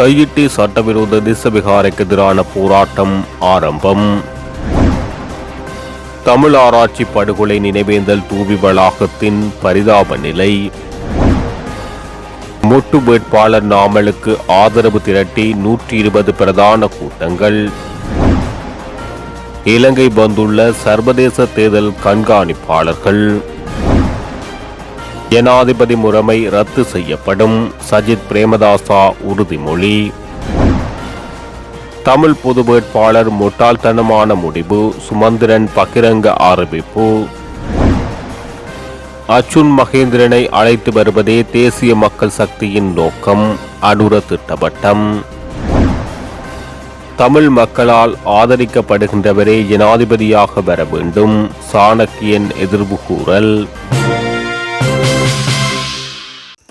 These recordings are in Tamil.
தையிட்டி சட்டவிரோத திசவிகாரைக்கு எதிரான போராட்டம் ஆரம்பம். தமிழ் ஆராய்ச்சி படுகொலை நினைவேந்தல் தூவி வளாகத்தின் பரிதாப நிலை. மொட்டு வேட்பாளர் நாமலுக்கு ஆதரவு திரட்டி நூற்றி இருபது பிரதான கூட்டங்கள். இலங்கை வந்துள்ள சர்வதேச தேர்தல் கண்காணிப்பாளர்கள். ஜனாதிபதி முறைமை ரத்து செய்யப்படும். சஜித் பிரேமதாசா உறுதிமொழி. தமிழ் பொது வேட்பாளர் முட்டாள்தனமான முடிவு. சுமந்திரன் பகிரங்க ஆரம்பிப்பு அச்சுன் மகேந்திரனை அழைத்து வருவதே தேசிய மக்கள் சக்தியின் நோக்கம். அனுர திட்டவட்டம். தமிழ் மக்களால் ஆதரிக்கப்படுகின்றவரே ஜனாதிபதியாக வர வேண்டும். சாணக்கியன் எதிர்வு கூறல்.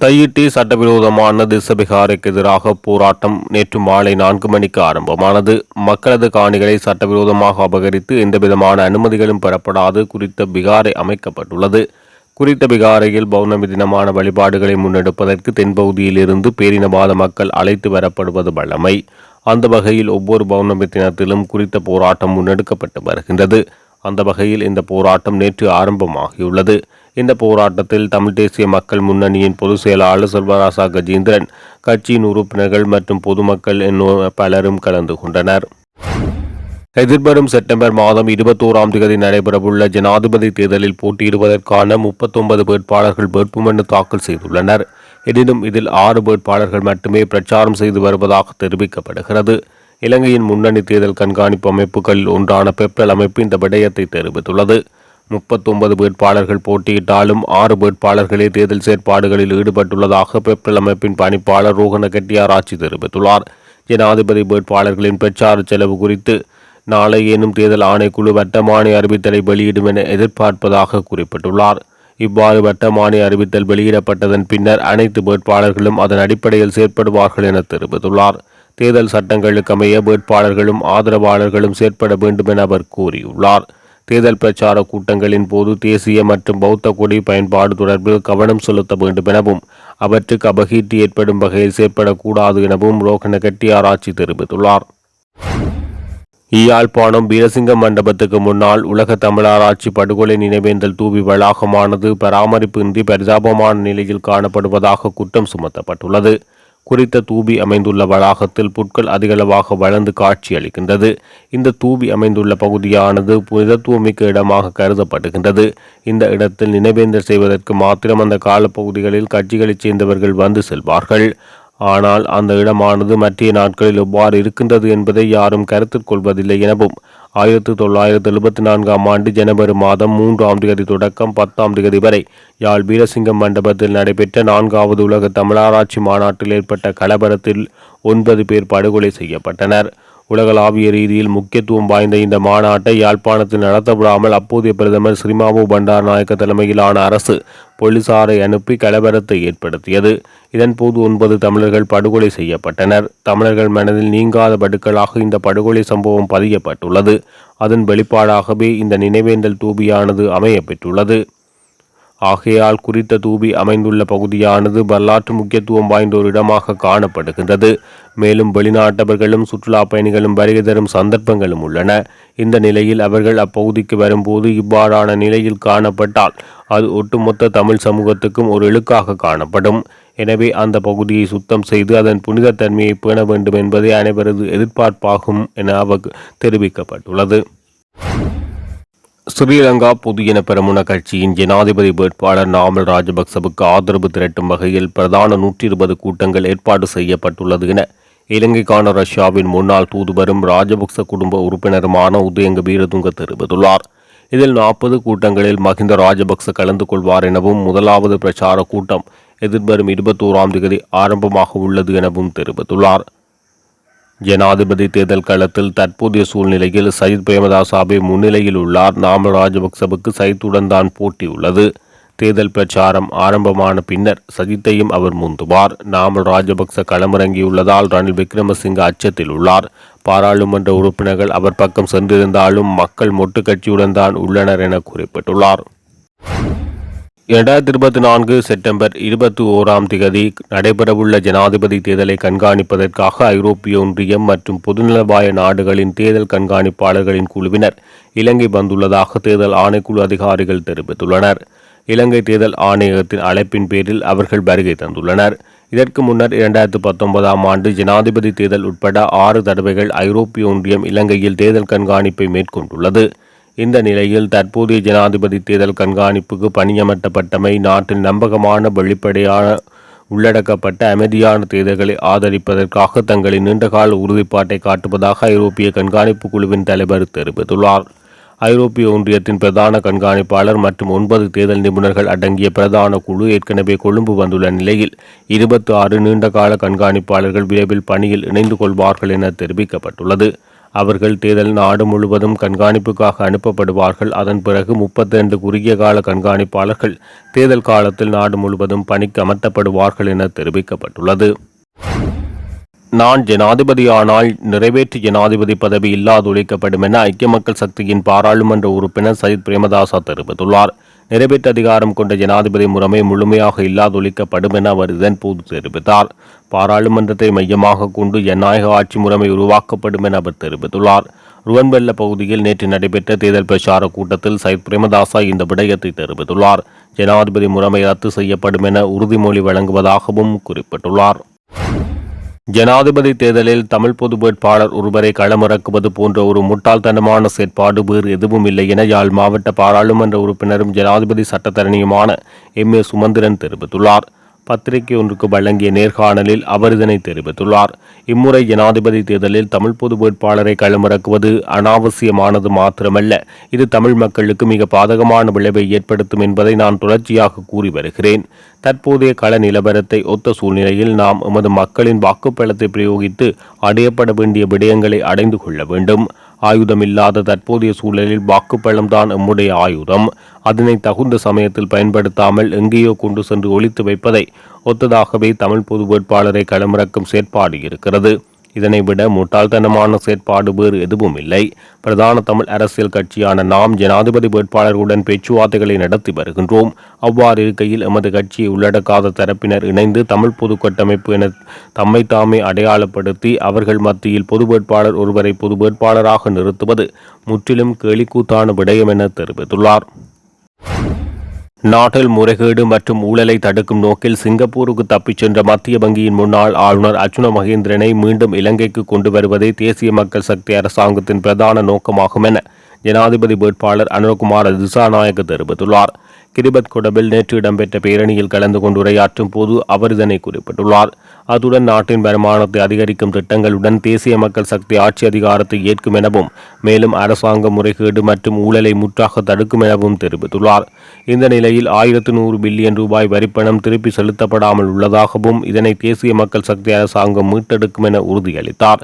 தையிட்டி சட்டவிரோதமான திசபிகாரைக்கு எதிராக போராட்டம் நேற்று மாலை நான்கு மணிக்கு ஆரம்பமானது. மக்களது காணிகளை சட்டவிரோதமாக அபகரித்து எந்தவிதமான அனுமதிகளும் பெறப்படாது குறித்த பிகாரை அமைக்கப்பட்டுள்ளது. குறித்த பிகாரையில் பௌர்ணமி தினமான வழிபாடுகளை முன்னெடுப்பதற்கு தென்பகுதியிலிருந்து பேரினவாத மக்கள் அழைத்து வரப்படுவது வழமை. அந்த வகையில் ஒவ்வொரு பௌர்ணமி தினத்திலும் குறித்த போராட்டம் முன்னெடுக்கப்பட்டு வருகின்றது. அந்த வகையில் இந்த போராட்டம் நேற்று ஆரம்பமாகியுள்ளது. இந்த போராட்டத்தில் தமிழ் தேசிய மக்கள் முன்னணியின் பொதுச் செயலாளர் செல்வராசா கஜேந்திரன் கட்சியின் உறுப்பினர்கள் மற்றும் பொதுமக்கள் என்னும் பலரும் கலந்து கொண்டனர். எதிர்வரும் செப்டம்பர் மாதம் இருபத்தோராம் தேதி நடைபெறவுள்ள ஜனாதிபதி தேர்தலில் போட்டியிடுவதற்கான முப்பத்தொன்பது வேட்பாளர்கள் வேட்புமனு தாக்கல் செய்துள்ளனர். எனினும் இதில் ஆறு வேட்பாளர்கள் மட்டுமே பிரச்சாரம் செய்து வருவதாக தெரிவிக்கப்படுகிறது. இலங்கையின் முன்னணி தேர்தல் கண்காணிப்பு அமைப்புகளில் ஒன்றான பெப்ரல் அமைப்பு இந்த விடயத்தை தெரிவித்துள்ளது. முப்பத்தொன்பது வேட்பாளர்கள் போட்டியிட்டாலும் ஆறு வேட்பாளர்களே தேர்தல் செயற்பாடுகளில் ஈடுபட்டுள்ளதாக பெப்ரல் அமைப்பின் பணிப்பாளர் ரோஹன கெட்டியாராட்சி தெரிவித்துள்ளார். ஜனாதிபதி வேட்பாளர்களின் பிரச்சார செலவு குறித்து நாளை எனும் தேர்தல் ஆணைக்குழு வட்டமானி அறிவித்தலை வெளியிடும் என எதிர்பார்ப்பதாக குறிப்பிட்டுள்ளார். இவ்வாறு வட்டமானி அறிவித்தல் வெளியிடப்பட்டதன் பின்னர் அனைத்து வேட்பாளர்களும் அதன் அடிப்படையில் செயற்படுவார்கள் என தெரிவித்துள்ளார். தேர்தல் சட்டங்களுக்கு அமைய வேட்பாளர்களும் ஆதரவாளர்களும் செயற்பட வேண்டும் என அவர் கூறியுள்ளார். தேர்தல் பிரச்சார கூட்டங்களின் போது தேசிய மற்றும் பௌத்த கொடி பயன்பாடு தொடர்பில் கவனம் செலுத்த வேண்டும் எனவும் அவற்றுக்கு அபகீட்டு ஏற்படும் வகையில் செயற்படக்கூடாது எனவும் ரோகன கெட்டியாராய்ச்சி தெரிவித்துள்ளார். இயாழ்ப்பாணம் வீரசிங்க மண்டபத்துக்கு முன்னால் உலக தமிழராட்சி படுகொலை நினைவேந்தல் தூவி வளாகமானது பராமரிப்பு இன்றி பரிதாபமான நிலையில் காணப்படுவதாக குற்றம் சுமத்தப்பட்டுள்ளது. குறித்த தூபி அமைந்துள்ள வளாகத்தில் புட்கள் அதிகளவாக வளர்ந்து காட்சியளிக்கின்றது. இந்த தூபி அமைந்துள்ள பகுதியானது புனிதத்துவமிக்க இடமாக கருதப்படுகின்றது. இந்த இடத்தில் நினைவேந்தல் செய்வதற்கு மாத்திரம் அந்த காலப்பகுதிகளில் கட்சிகளைச் சேர்ந்தவர்கள் வந்து செல்வார்கள். ஆனால் அந்த இடமானது மற்ற நாட்களில் எவ்வாறு இருக்கின்றது என்பதை யாரும் கருத்தில் கொள்வதில்லை எனவும் ஆயிரத்தி தொள்ளாயிரத்தி எழுபத்தி நான்காம் ஆண்டு ஜனவரி மாதம் மூன்றாம் தேதி தொடக்கம் பத்தாம் தேதி வரை. யாழ் வீரசிங்கம் மண்டபத்தில் நடைபெற்ற நான்காவது உலக தமிழாராய்ச்சி மாநாட்டில் ஏற்பட்ட கலவரத்தில் ஒன்பது பேர் படுகொலை செய்யப்பட்டனர். உலகளாவிய ரீதியில் முக்கியத்துவம் வாய்ந்த இந்த மாநாட்டை யாழ்ப்பாணத்தில் நடத்தப்படாமல் அப்போதைய பிரதமர் ஸ்ரீமாவு பண்டாரநாயக்க தலைமையிலான அரசு போலீசாரை அனுப்பி கலவரத்தை ஏற்படுத்தியது. இதன்போது ஒன்பது தமிழர்கள் படுகொலை செய்யப்பட்டனர். தமிழர்கள் மனதில் நீங்காத படுக்களாக இந்த படுகொலை சம்பவம் பதியப்பட்டுள்ளது. அதன் வெளிப்பாடாகவே இந்த நினைவேந்தல் தூபியானது அமையப்பெற்றுள்ளது. ஆகையால் குறித்த தூபி அமைந்துள்ள பகுதியானது வரலாற்று முக்கியத்துவம் வாய்ந்த ஒரு இடமாக காணப்படுகின்றது. மேலும் வெளிநாட்டவர்களும் சுற்றுலா பயணிகளும் வருகை தரும் சந்தர்ப்பங்களும் உள்ளன. இந்த நிலையில் அவர்கள் அப்பகுதிக்கு வரும்போது இவ்வாறான நிலையில் காணப்பட்டால் அது ஒட்டுமொத்த தமிழ் சமூகத்துக்கும் ஒரு இழுக்காக காணப்படும். எனவே அந்த பகுதியை சுத்தம் செய்து அதன் புனிதத்தன்மையை பேண வேண்டும் என்பதே அனைவரது எதிர்பார்ப்பாகும் என அவர் தெரிவிக்கப்பட்டுள்ளது. ஸ்ரீலங்கா பொதுஜன பெரமுன கட்சியின் ஜனாதிபதி வேட்பாளர் நாமல் ராஜபக்சவுக்கு ஆதரவு திரட்டும் வகையில் பிரதான நூற்றி இருபது கூட்டங்கள் ஏற்பாடு செய்யப்பட்டுள்ளது என இலங்கைக்கான ரஷ்யாவின் முன்னாள் தூதுவரும் ராஜபக்ச குடும்ப உறுப்பினருமான உதயங்க வீரதுங்க தெரிவித்துள்ளார். இதில் நாற்பது கூட்டங்களில் மஹிந்த ராஜபக்ச கலந்து கொள்வார் எனவும் முதலாவது பிரச்சார கூட்டம் எதிர்வரும் இருபத்தோராம் தேதி ஆரம்பமாக உள்ளது எனவும் தெரிவித்துள்ளார். ஜனாதிபதி தேர்தல் களத்தில் தற்போதைய சூழ்நிலையில் சயித் பிரேமதாசாவை முன்னிலையில் உள்ளார். நாமல் ராஜபக்சவுக்கு சயித்துடன் தான் போட்டி உள்ளது தேர்தல் பிரச்சாரம் ஆரம்பமான பின்னர் சஜித்தையும் அவர் முந்துவார். நாமல் ராஜபக்ச களமிறங்கியுள்ளதால் ரணில் விக்ரமசிங்க அச்சத்தில் உள்ளார். பாராளுமன்ற உறுப்பினர்கள் அவர் பக்கம் சென்றிருந்தாலும் மக்கள் மொட்டு கட்சியுடன் தான் உள்ளனர் என குறிப்பிட்டுள்ளார். இரண்டாயிரத்தி இருபத்தி நான்கு செப்டம்பர் இருபத்தி ஓராம் திகதி நடைபெறவுள்ள ஜனாதிபதி தேர்தலை கண்காணிப்பதற்காக ஐரோப்பிய ஒன்றியம் மற்றும் பொதுநலவாய நாடுகளின் தேர்தல் கண்காணிப்பாளர்களின் குழுவினர் இலங்கை வந்துள்ளதாக தேர்தல் ஆணைக்குழு அதிகாரிகள் தெரிவித்துள்ளனர். இலங்கை தேர்தல் ஆணையகத்தின் அழைப்பின் பேரில் அவர்கள் வருகை தந்துள்ளனர். இதற்கு முன்னர் இரண்டாயிரத்து பத்தொன்பதாம் ஆண்டு ஜனாதிபதி தேர்தல் உட்பட ஆறு தடவைகள் ஐரோப்பிய ஒன்றியம் இலங்கையில் தேர்தல் கண்காணிப்பை மேற்கொண்டுள்ளது. இந்த நிலையில் தற்போதைய ஜனாதிபதி தேர்தல் கண்காணிப்புக்கு பணியமர்த்தப்பட்டமை நாட்டில் நம்பகமான வெளிப்படையான உள்ளடக்கப்பட்ட அமைதியான தேர்தல்களை ஆதரிப்பதற்காக தங்களின் நீண்டகால உறுதிப்பாட்டை காட்டுவதாக ஐரோப்பிய கண்காணிப்பு குழுவின் தலைவர் தெரிவித்துள்ளார். ஐரோப்பிய ஒன்றியத்தின் பிரதான கண்காணிப்பாளர் மற்றும் ஒன்பது தேர்தல் நிபுணர்கள் அடங்கிய பிரதான குழு ஏற்கனவே கொழும்பு வந்துள்ள நிலையில் இருபத்தி ஆறு நீண்டகால கண்காணிப்பாளர்கள் விரைவில் பணியில் இணைந்து கொள்வார்கள் என தெரிவிக்கப்பட்டுள்ளது. அவர்கள் தேர்தல் நாடு முழுவதும் கண்காணிப்புக்காக அனுப்பப்படுவார்கள். அதன் பிறகு முப்பத்தி ரெண்டு குறுகிய கால கண்காணிப்பாளர்கள் தேர்தல் காலத்தில் நாடு முழுவதும் பணிக்கு அமர்த்தப்படுவார்கள் என தெரிவிக்கப்பட்டுள்ளது. நான் ஜனாதிபதியானால் நிறைவேற்று ஜனாதிபதி பதவி இல்லாதொழிக்கப்படும் என ஐக்கிய மக்கள் சக்தியின் பாராளுமன்ற உறுப்பினர் சயித் பிரேமதாசா தெரிவித்துள்ளார். நிறைவேற்று அதிகாரம் கொண்ட ஜனாதிபதி முறைமை முழுமையாக இல்லாதொழிக்கப்படும் என அவர் இதன்போது தெரிவித்தார். பாராளுமன்றத்தை மையமாக கொண்டு ஜனநாயக ஆட்சி முறைமை உருவாக்கப்படும் என அவர் தெரிவித்துள்ளார். ருவன்வெல்ல பகுதியில் நேற்று நடைபெற்ற தேர்தல் பிரச்சார கூட்டத்தில் சயித் பிரேமதாசா இந்த விடயத்தை தெரிவித்துள்ளார். ஜனாதிபதி முறைமை ரத்து செய்யப்படும் என உறுதிமொழி வழங்குவதாகவும் குறிப்பிட்டுள்ளார். ஜனாதிபதி தேர்தலில் தமிழ் பொது வேட்பாளர் ஒருவரை களமிறக்குவது போன்ற ஒரு முட்டாள்தனமான செயற்பாடு வேறு எதுவும் இல்லை என யாழ் மாவட்ட பாராளுமன்ற உறுப்பினரும் ஜனாதிபதி சட்டத்தரணியுமான எம் ஏ சுமந்திரன் தெரிவித்துள்ளார். பத்திரிகை ஒன்றுக்கு வழங்கிய நேர்காணலில் அவர் இதனை தெரிவித்துள்ளார். இம்முறை ஜனாதிபதி தேர்தலில் தமிழ் பொது வேட்பாளரை களமிறக்குவது அனாவசியமானது மாத்திரமல்ல. இது தமிழ் மக்களுக்கு மிக பாதகமான விளைவை ஏற்படுத்தும் என்பதை நான் தொடர்ச்சியாக கூறி வருகிறேன். தற்போதைய கள நிலவரத்தை ஒத்த சூழ்நிலையில் நாம் எமது மக்களின் வாக்குப்பலத்தை பிரயோகித்து அடையப்பட வேண்டிய விடயங்களை அடைந்து கொள்ள வேண்டும். ஆயுதமில்லாத தற்போதைய சூழலில் வாக்குப்பழம்தான் எம்முடைய ஆயுதம். அதனை தகுந்த சமயத்தில் பயன்படுத்தாமல் எங்கேயோ கொண்டு சென்று ஒழித்து வைப்பதை ஒத்ததாகவே தமிழ் பொது வேட்பாளரை களமிறக்கும் செயற்பாடு இருக்கிறது. இதனை விட முட்டாள்தனமான செயற்பாடு வேறு எதுவும் இல்லை. பிரதான தமிழ் அரசியல் கட்சியான நாம் ஜனாதிபதி வேட்பாளர்களுடன் பேச்சுவார்த்தைகளை நடத்தி வருகின்றோம். அவ்வாறு இருக்கையில் எமது கட்சியை உள்ளடக்காத தரப்பினர் இணைந்து தமிழ் பொது கட்டமைப்பு என தம்மை தாமே அடையாளப்படுத்தி அவர்கள் மத்தியில் பொது வேட்பாளர் ஒருவரை பொது வேட்பாளராக நிறுத்துவது முற்றிலும் கேலிக்கூத்தான விடயம் என தெரிவித்துள்ளார். நாட்டில் முறைகேடு மற்றும் ஊழலை தடுக்கும் நோக்கில் சிங்கப்பூருக்கு தப்பிச் சென்ற மத்திய வங்கியின் முன்னாள் ஆளுநர் அர்ஜுன மகேந்திரனை மீண்டும் இலங்கைக்கு கொண்டு வருவதே தேசிய மக்கள் சக்தி அரசாங்கத்தின் பிரதான நோக்கமாகும் என ஜனாதிபதி வேட்பாளர் அனுரகுமார் திசாநாயக்க தெரிவித்துள்ளார். கிரிபத் கொடபில் நேற்று இடம்பெற்ற பேரணியில் கலந்து கொண்டு உரையாற்றும் போது அவர் இதனை குறிப்பிட்டுள்ளார். அத்துடன் நாட்டின் வருமானத்தை அதிகரிக்கும் திட்டங்களுடன் தேசிய மக்கள் சக்தி ஆட்சி அதிகாரத்தை ஏற்கும் எனவும் மேலும் அரசாங்க முறைகேடு மற்றும் ஊழலை முற்றாக தடுக்கும் எனவும் தெரிவித்துள்ளார். இந்த நிலையில் ஆயிரத்து நூறு பில்லியன் ரூபாய் வரிப்பணம் திருப்பி செலுத்தப்படாமல் உள்ளதாகவும் இதனை தேசிய மக்கள் சக்தி அரசாங்கம் மீட்டெடுக்கும் என உறுதியளித்தார்.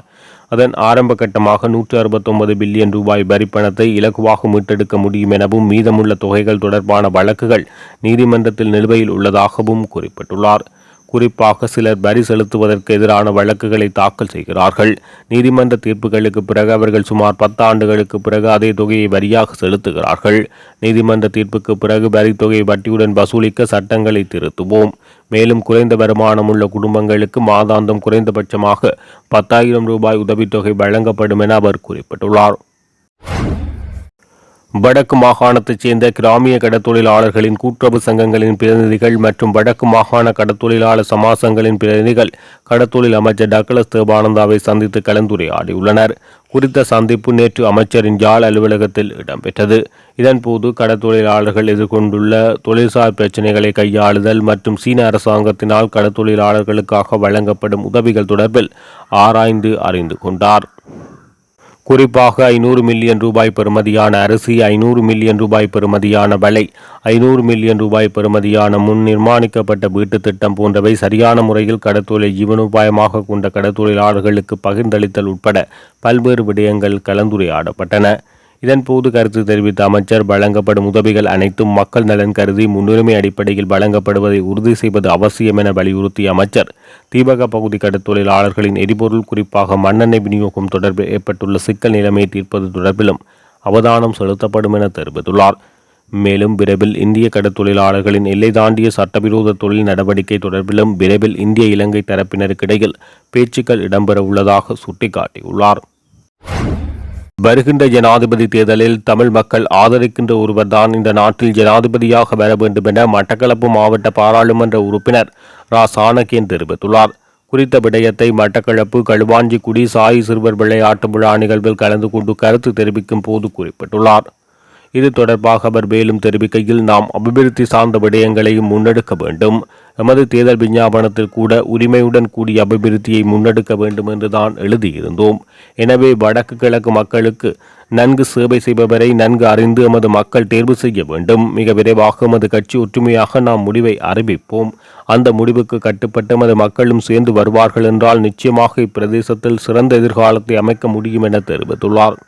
அதன் ஆரம்ப கட்டமாக நூற்று அறுபத்தொன்பது பில்லியன் ரூபாய் வரிப்பணத்தை இலகுவாக மீட்டெடுக்க முடியும் எனவும் மீதமுள்ள தொகைகள் தொடர்பான வழக்குகள் நீதிமன்றத்தில் நிலுவையில் உள்ளதாகவும் குறிப்பிட்டுள்ளார். குறிப்பாக சிலர் வரி செலுத்துவதற்கு எதிரான வழக்குகளை தாக்கல் செய்கிறார்கள். நீதிமன்ற தீர்ப்புகளுக்கு பிறகு அவர்கள் சுமார் பத்து ஆண்டுகளுக்கு பிறகு அதே தொகையை வரியாக செலுத்துகிறார்கள். நீதிமன்ற தீர்ப்புக்கு பிறகு வரி தொகையை வட்டியுடன் வசூலிக்க சட்டங்களை திருத்துவோம். மேலும் குறைந்த வருமானம் உள்ள குடும்பங்களுக்கு மாதாந்தம் குறைந்தபட்சமாக பத்தாயிரம் ரூபாய் உதவித்தொகை வழங்கப்படும் என அவர் குறிப்பிட்டுள்ளார். வடக்கு மாகாணத்தைச் சேர்ந்த கிராமிய கடத்தொழிலாளர்களின் கூட்டுறவு சங்கங்களின் பிரதிநிதிகள் மற்றும் வடக்கு மாகாண கடத்தொழிலாளர் சமாசங்களின் பிரதிநிதிகள் கடத்தொழில் அமைச்சர் டக்ளஸ் தேவானந்தாவை சந்தித்து கலந்துரையாடியுள்ளனர். குறித்த சந்திப்பு நேற்று அமைச்சரின் யாழ் அலுவலகத்தில் இடம்பெற்றது. இதன்போது கடத்தொழிலாளர்கள் எதிர்கொண்டுள்ள தொழில்சார் பிரச்சினைகளை கையாளுதல் மற்றும் சீன அரசாங்கத்தினால் கடத்தொழிலாளர்களுக்காக வழங்கப்படும் உதவிகள் தொடர்பில் ஆராய்ந்து அறிந்து கொண்டார். குறிப்பாக ஐநூறு மில்லியன் ரூபாய் பெறுமதியான அரிசி ஐநூறு மில்லியன் ரூபாய் பெறுமதியான வலை ஐநூறு மில்லியன் ரூபாய் பெறுமதியான முன் நிர்மாணிக்கப்பட்ட வீட்டுத் திட்டம் போன்றவை சரியான முறையில் கடத்தொழிலை ஜீவனோபாயமாக கொண்ட கடத்தொழிலாளர்களுக்கு பகிர்ந்தளித்தல் உட்பட பல்வேறு விடயங்கள் கலந்துரையாடப்பட்டன. இதன்போது கருத்து தெரிவித்த அமைச்சர் வழங்கப்படும் உதவிகள் அனைத்தும் மக்கள் நலன் கருதி முன்னுரிமை அடிப்படையில் வழங்கப்படுவதை உறுதி செய்வது அவசியம் என வலியுறுத்திய அமைச்சர். தீபக பகுதி கடற்தொழிலாளர்களின் எரிபொருள் குறிப்பாக மண்ணெண்ணெய் விநியோகம் தொடர்பில் ஏற்பட்டுள்ள சிக்கல் நிலைமையை தீர்ப்பது தொடர்பிலும் அவதானம் செலுத்தப்படும் என தெரிவித்துள்ளார். மேலும் விரைவில் இந்திய கடற்தொழிலாளர்களின் எல்லை தாண்டிய சட்டவிரோத தொழில் நடவடிக்கை தொடர்பிலும் விரைவில் இந்திய இலங்கை தரப்பினருக்கிடையில் பேச்சுக்கள் இடம்பெற உள்ளதாக சுட்டிக்காட்டியுள்ளார். வருகின்ற ஜனாதிபதி தேர்தலில் தமிழ் மக்கள் ஆதரிக்கின்ற ஒருவர்தான் இந்த நாட்டில் ஜனாதிபதியாக வர வேண்டும் என மட்டக்களப்பு மாவட்ட பாராளுமன்ற உறுப்பினர் ரா. சாணக்கியன் தெரிவித்துள்ளார். குறித்த விடயத்தை மட்டக்களப்பு களுவாஞ்சிக்குடி சாய் சிறுவர் விளையாட்டு விழா நிகழ்வில் கலந்து கொண்டு கருத்து தெரிவிக்கும் போது குறிப்பிட்டுள்ளார். இது தொடர்பாக அவர் மேலும் தெரிவிக்கையில் நாம் அபிவிருத்தி சார்ந்த விடயங்களையும் முன்னெடுக்க வேண்டும். எமது தேர்தல் விஞ்ஞாபனத்தில் கூட உரிமையுடன் கூடிய அபிவிருத்தியை முன்னெடுக்க வேண்டும் என்று தான் எழுதியிருந்தோம். எனவே வடக்கு கிழக்கு மக்களுக்கு நன்கு சேவை செய்பவரை நன்கு அறிந்து எமது மக்கள் தேர்வு செய்ய வேண்டும். மிக விரைவாக எமது கட்சி ஒற்றுமையாக நாம் முடிவை அறிவிப்போம். அந்த முடிவுக்கு கட்டுப்பட்டு எமது மக்களும் சேர்ந்து வருவார்கள் என்றால் நிச்சயமாக இப்பிரதேசத்தில் சிறந்த எதிர்காலத்தை அமைக்க முடியும் என தெரிவித்துள்ளார்.